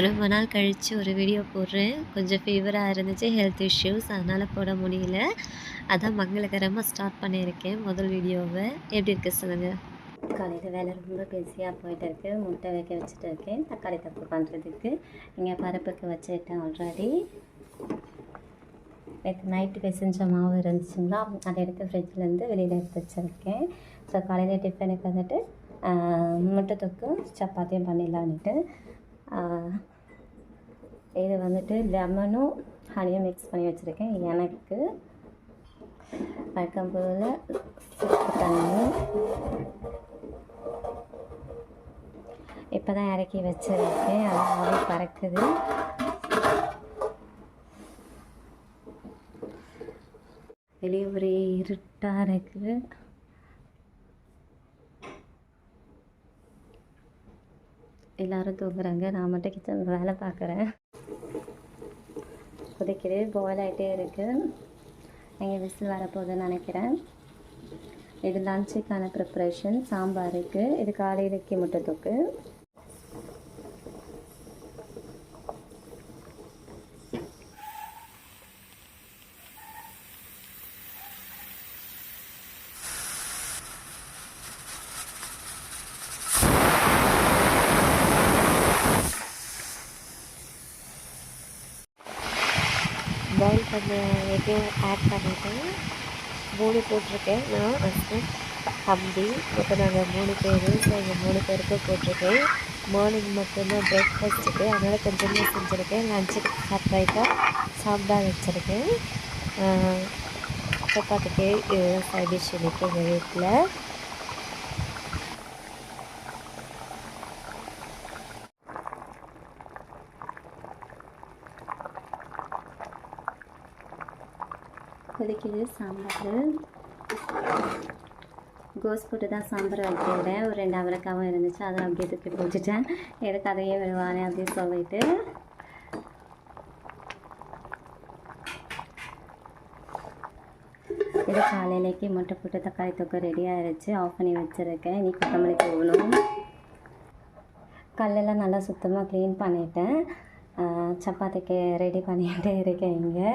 ரொம்ப நாள் கழித்து ஒரு வீடியோ போடுறேன். கொஞ்சம் ஃபீவராக இருந்துச்சு ஹெல்த் இஷ்யூஸ் அதனால் போட முடியல. அதான் மங்களகரமாக ஸ்டார்ட் பண்ணியிருக்கேன் முதல் வீடியோவை எப்படி இருக்கு சொல்லுங்கள் காலையில் வேலை ரொம்ப பிஸியாக போயிட்டு இருக்கு. முட்டை வைக்க வச்சுட்டு இருக்கேன். தக்காளி தப்பு பண்ணுறதுக்கு இங்கே பருப்புக்கு வச்சுட்டேன் ஆல்ரெடி நேற்று நைட்டு பிசைஞ்ச மாவு இருந்துச்சுங்களா அதை எடுத்து ஃப்ரிட்ஜ்லேருந்து வெளியில் எடுத்து வச்சுருக்கேன். ஸோ காலையில் டிஃபனுக்கு வந்துட்டு முட்டை தொக்கும் சப்பாத்தியும் பண்ணிடலான்ட்டு இது வந்துட்டு லெமனும் ஹனியும் மிக்ஸ் பண்ணி வச்சுருக்கேன். எனக்கு. வழக்கம் போல் தண்ணி. இப்போ தான் இறக்கி வச்சிருக்கேன். அது ஆவி பறக்குது. வெளியே ஒரே இருட்டாக இருக்குது எல்லாரும் தூங்குறாங்க. நான் மட்டும் கிச்சன் வேலை பார்க்குறேன். கொதிக்குது பாயில் ஆகிட்டே இருக்குது எங்கள் விசில் வரப்போகுதுன்னு நினைக்கிறேன். இது லஞ்சுக்கான ப்ரிப்ரேஷன் சாம்பாருக்கு. இது காலையிலக்கு முட்டை தொக்கு பாயில் பண்ண எதையும் ஆட் பண்ணிவிட்டு மூணு போட்டிருக்கேன். நான் ஹஸ்பண்ட் தம்பி இப்போ நாங்கள் மூணு பேர். ஸோ எங்கள் மூணு பேருக்கு போட்டிருக்கேன். மார்னிங் மட்டும்தான் பிரேக்ஃபாஸ்ட்டுக்கு அதனால் கொஞ்சமாக செஞ்சுருக்கேன். லஞ்சுக்கு சர்ப்ரைஸாக சாம்பார் வச்சுருக்கேன். சப்பாத்திக்கு சைட் டிஷ் இன்றைக்கி எங்கள் வீட்டில் கொதிக்குது சாம்பார். கோஸ் போட்டு தான் சாம்பார் வைக்கிறேன் ஒரு ரெண்டு அவரைக்காவும் இருந்துச்சு அதை அப்படியே தூக்கி போட்டுட்டேன் எதுக்கு அதையே விடுவானே அப்படின்னு சொல்லிட்டு. இது காலையிலேக்கு முட்டை போட்டு தக்காளி தொக்கு ரெடி ஆகிடுச்சு ஆஃப் பண்ணி வச்சுருக்கேன். நீ கொத்தமல்லி போகணும் கல்லெல்லாம் நல்லா சுத்தமாக க்ளீன் பண்ணிட்டேன். சப்பாத்திக்கு ரெடி பண்ணிகிட்டே இருக்கேன் இங்கே.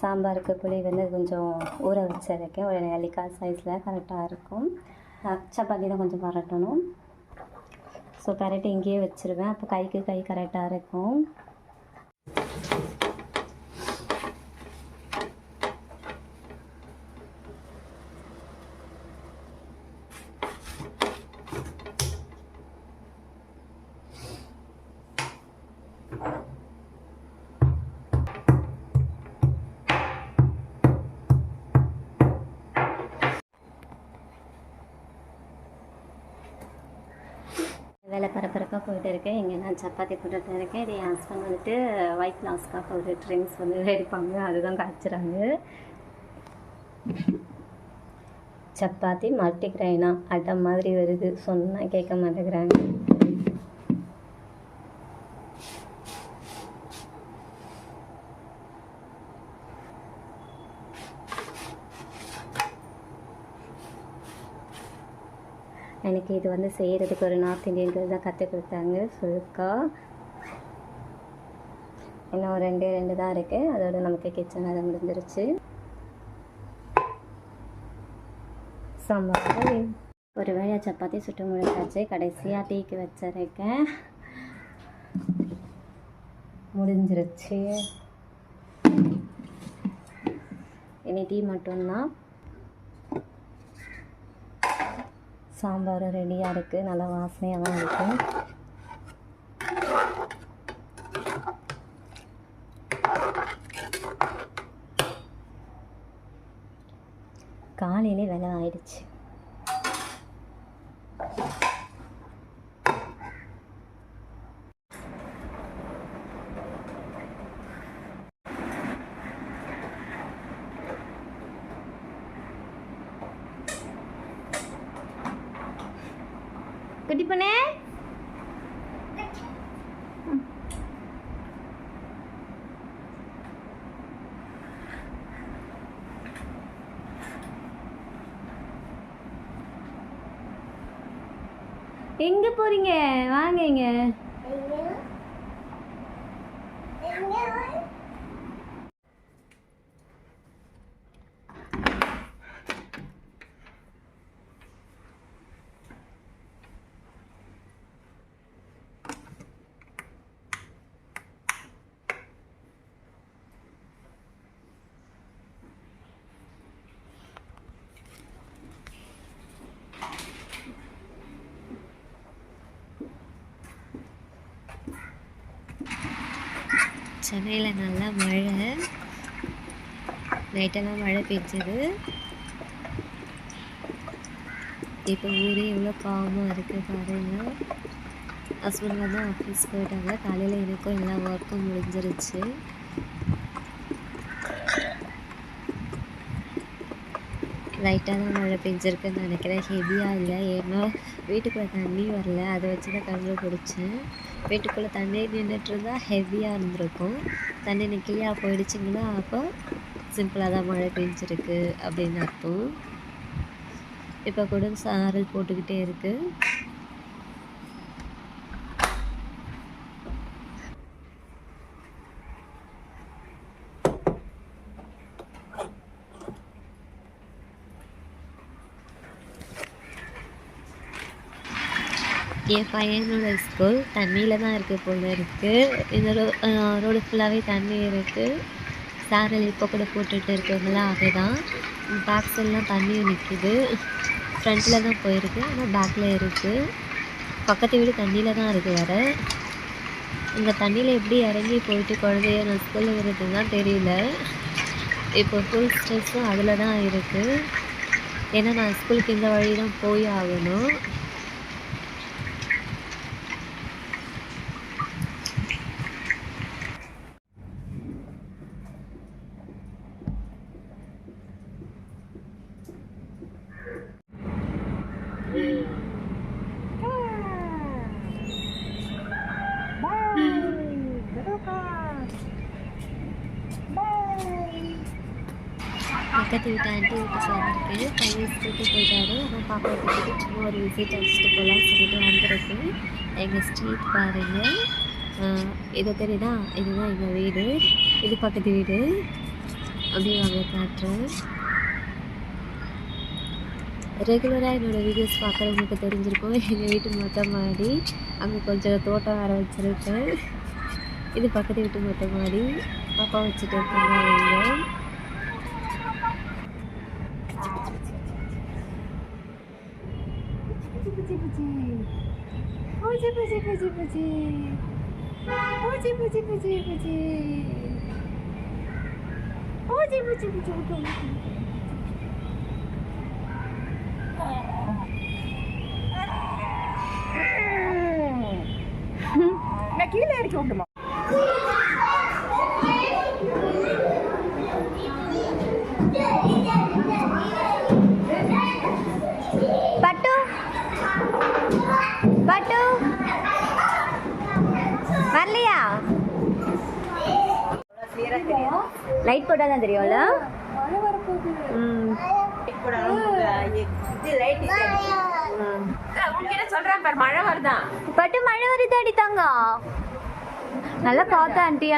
சாம்பாருக்கு புளி வந்து கொஞ்சம் ஊற வச்சிருக்கேன். ஒரு நெல்லிக்காய் சைஸில் கரெக்டாக இருக்கும். சப்பாத்தி தான் கொஞ்சம் பரட்டணும். ஸோ பரட்டி இங்கேயே வச்சுருவேன். அப்போ கைக்கு கை கரெக்டாக இருக்கும். போயிட்டு இருக்கேன். இங்கே நான் சப்பாத்தி போட்டுட்டு இருக்கேன். இது என் ஹஸ்பண்ட் வந்துட்டு ஒயிட் லாஸ்க்காக ஒரு ட்ரிங்க்ஸ் வந்து எடுப்பாங்க. அதுதான் காய்ச்சுறாங்க. சப்பாத்தி மல்டி கிரைனா அட்டை மாதிரி வருது. சொன்னால் கேட்க மாட்டேங்கிறாங்க. எனக்கு இது வந்து செய்கிறதுக்கு ஒரு நார்த் இந்தியன் கேர்ள் தான் கற்றுக் கொடுத்தாங்க. ஃபுல்கா இன்னும் ரெண்டு ரெண்டே ரெண்டு தான் இருக்குது அதோட நமக்கு கிச்சன் அது முடிஞ்சிருச்சு. சாம்பார் ஒரு வேளையாக சப்பாத்தி சுட்டு முடிச்சாச்சு. கடைசியாக டீக்கு வச்சிருக்கேன். முடிஞ்சிருச்சு. இனி டீ மட்டும்தான். சாம்பார் ரெடியாக இருக்குது நல்லா வாசனையாக தான் இருக்குது காலையிலே வேலை ஆயிடுச்சு குட்டி பண்ணே. எங்கே போகிறீங்க வாங்க இங்க. சென்னையில் நல்லா மழை. நைட்டெல்லாம் மழை பெஞ்சது இப்போ ஊரே எவ்வளோ காமாக இருக்குது பாருங்க. ஹஸ்பண்ட் வந்து ஆஃபீஸ் போயிட்டாங்க. காலையில் எனக்கும் எல்லா ஒர்க்கும் முடிஞ்சிருச்சு. லைட்டாக தான் மழை பெஞ்சிருக்குன்னு நினைக்கிறேன். ஹெவியாக இல்லை. ஏன்னா வீட்டுக்குள்ளே தண்ணி வரல. அதை வச்சு தான் கண்டுபிடிச்சேன் வீட்டுக்குள்ளே தண்ணி நின்றுட்டு இருந்தால் ஹெவியாக இருந்திருக்கும். தண்ணி நிற்கலையா போயிடுச்சிங்கன்னா அப்போ சிம்பிளாக தான் மழை பெஞ்சிருக்கு அப்படின்னு அர்த்தம். இப்போ கூட சாரல் போட்டுக்கிட்டே இருக்குது என் பையனோட ஸ்கூல் தண்ணியில் தான் இருக்குது போல இருக்குது இந்த ரோ ரோடு ஃபுல்லாகவே தண்ணி இருக்குது சாரல் இப்போ கூட போட்டுட்டு இருக்குங்களா அதுதான். பேக் சைட்லாம் தண்ணி நிற்கிது ஃப்ரண்ட்டில் தான் போயிருக்கு ஆனால் பேக்கில் இருக்குது பக்கத்து வீடு தண்ணியில் தான் இருக்குது வேறு. இந்த தண்ணியில் எப்படி இறங்கி போயிட்டு குழந்தைய நான் ஸ்கூலில் விடுறதுன்னு தெரியல. இப்போ ஃபுல் ஸ்ட்ரெஸ்ஸும் அதில் தான் இருக்குது ஏன்னா நான் ஸ்கூலுக்கு இந்த வழி தான் போய் ஆகணும். பக்கத்து வீட்டு ஆண்டி வீட்டுக்கு வந்திருக்கு பையன் ஸ்கூலுக்கு போயிட்டாரு. ஆனால் பாப்பா வீட்டுக்கு சும்மா ஒரு விசிட் அடிச்சுட்டு போகலாம் சொல்லிட்டு வந்திருக்கு எங்கள் ஸ்ட்ரீட் பாருங்க. இதை இது தெரியுதா? இதுதான் எங்கள் வீடு. இது பக்கத்து வீடு. அப்படியே வாங்க காட்டுறேன். ரெகுலராக என்னோடய வீடியோஸ் பார்க்குறவங்களுக்கு தெரிஞ்சிருக்கும். எங்கள் வீட்டு மொட்டை மாடி. அங்கே கொஞ்சம் தோட்டம் வர வச்சுருக்கேன். இது பக்கத்து வீட்டு மொட்டை மாடி. பாப்பா வச்சுட்டு இருக்காங்க. அவங்க Bıcı bıcı bıcı. Bıcı bıcı bıcı bıcı. Bıcı bıcı bıcı bıcı. मैं की लेट छोड़ லைட் போட்டால் தான் தெரியும்ல? பட்டு மழை வருது அடித்தாங்க. நல்லா பார்த்தேன் ஆண்டி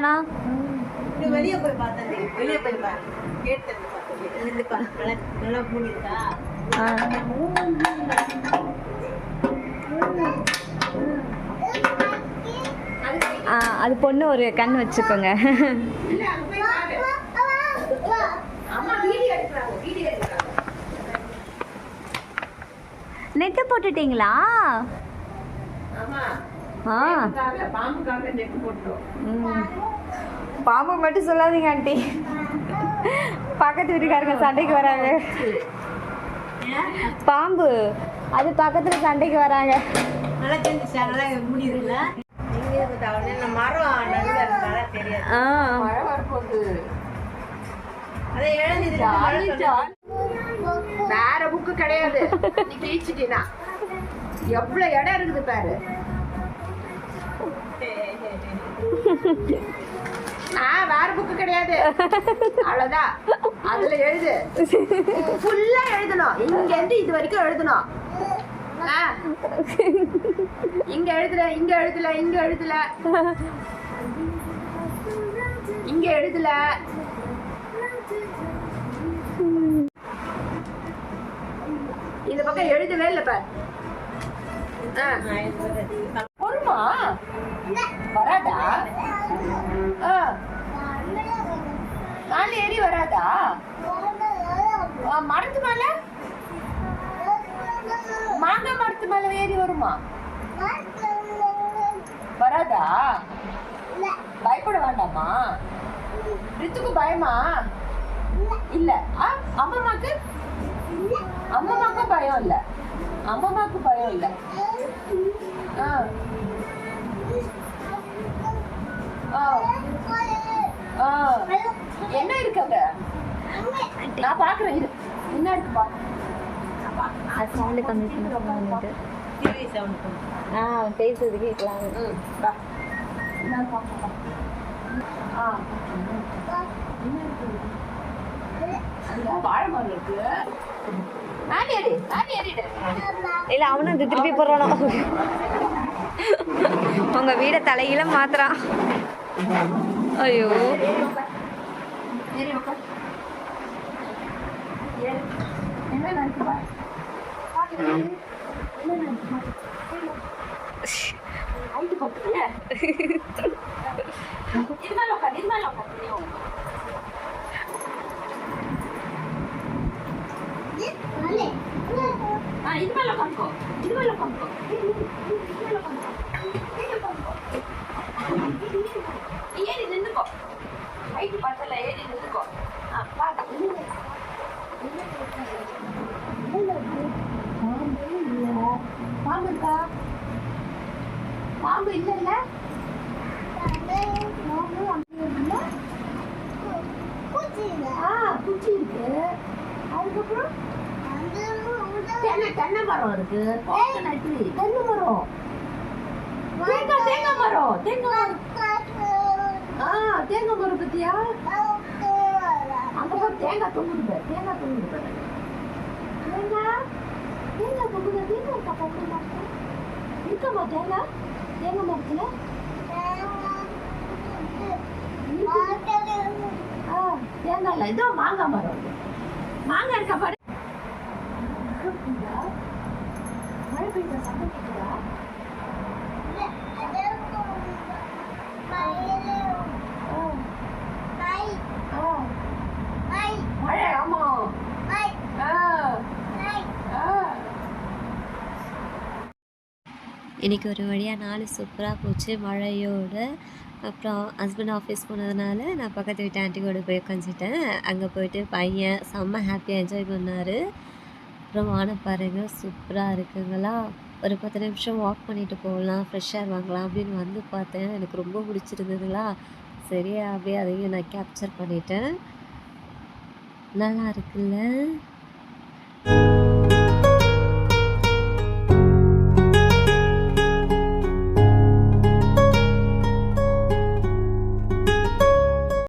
அது பொண்ணு ஒரு கண் வச்சுக்கோங்க. நெட்டு போட்டுட்டீங்களா? பாம்பு மட்டும் சொல்லாதீங்க ஆண்டி. பக்கத்து வீட்டுக்காரங்க சண்டைக்கு வராங்க. பாம்பு அது பக்கத்துல சண்டைக்கு வராங்க. மரம் தெரியாது. வேற புக்கு கிடையாது. நீ கிழிச்சிட்டீனா எவ்வளவு இடம் இருக்குது பாரு. ஆஹ் வேற புக்கு கிடையாது. அவ்வளவுதான். அதுல எழுது. ஃபுல்லா எழுதணும். இங்க இருந்து இது வரைக்கும் எழுதணும். ஆ. இங்க எழுதுல இங்க எழுதுல இங்க எழுதுல. இங்க எழுதுல. இந்த பக்கம் எழுதவே இல்ல பார். ஆ. வருமா வராதா? ஆ. நாலு ஏறி வராதா? மரத்து மேல? மாங்காய் மரத்து மேல ஏறி வருமா? வராதா? பயப்பட வேண்டாமா? ரித்துக்கு பயமா? இல்ல. ஆ, அம்மம்மாக்கு பயம் இல்ல அம்மம்மாக்கு பயம் இல்ல ஆ. ஆ. ஆ. என்ன இருக்கு அங்க நான் பாக்குறேன் இரு என்ன இருக்கு பா அது சவுண்டு கம்மி பண்ணிட்டு டிவி சவுண்ட் பண்ணு ஆ பேசுறது கேட்கலாம். என்ன பாப்பா? ஆ. இருக்கு மேலே ஏறு மேலே ஏறிடு இல்லை அவனும் இது திருப்பி போடுறானோ? உங்க வீடை தலையில மாத்துறான் ஐயோ. நினைச்சு பாரு. ஐந்து பக்கத்துல. இது மேல உட்காந்துக்கோ. இது மேல உட்காந்துக்கோ. இது மேல உட்காந்துக்கோ. ஏறி நின்னுக்கோ. ஹைட் பத்தல ஏறி நின்னுக்கோ. ஆ பாத்து பாம்பு இருக்கா பாம்பு இல்ல. இல்ல ஆ குச்சி இருக்கு. அதுக்கப்புறம்? தென்னை தென்னை மரம் இருக்கு. கோகனட் தென்னை மரம். தேங்காய் தேங்காய் மரம். தேங்காய் ஆ தேங்காய் மரம் பத்தியா? அங்க போய் தேங்காய் தொங்குது தேங்காய் தொங்குது. தேங்காய்? தேங்காய் தொங்குது? தேங்காய் இருக்கமா தேங்காய்? தேங்காய் மரத்துல? ஆ தேங்காய் இல்ல. இதோ மாங்காய் மரம். மாங்காய் இருக்கா பாரு மழை பெய்யுதா சத்தம் கேட்குதா ஆ மழை ஆமா ஆ ஆ இன்றைக்கி ஒரு வழியாக நாலு சூப்பராக போச்சு மழையோட. அப்புறம் ஹஸ்பண்ட் ஆஃபீஸ் போனதுனால நான் பக்கத்து வீட்டு ஆண்டி கூட போய் உட்காந்துட்டேன் அங்கே போயிட்டு பையன் செம்ம ஹாப்பியாக என்ஜாய் பண்ணார். அப்புறம் வானப்பாருங்க சூப்பராக இருக்குங்களா? ஒரு பத்து நிமிஷம் வாக் பண்ணிட்டு போகலாம் ஃப்ரெஷ் ஏர் வாங்கலாம் அப்படின்னு வந்து பார்த்தேன். எனக்கு ரொம்ப பிடிச்சிருந்ததுங்களா சரியா அப்படியே அதையும் நான் கேப்சர் பண்ணிட்டேன். நல்லா இருக்குல்ல?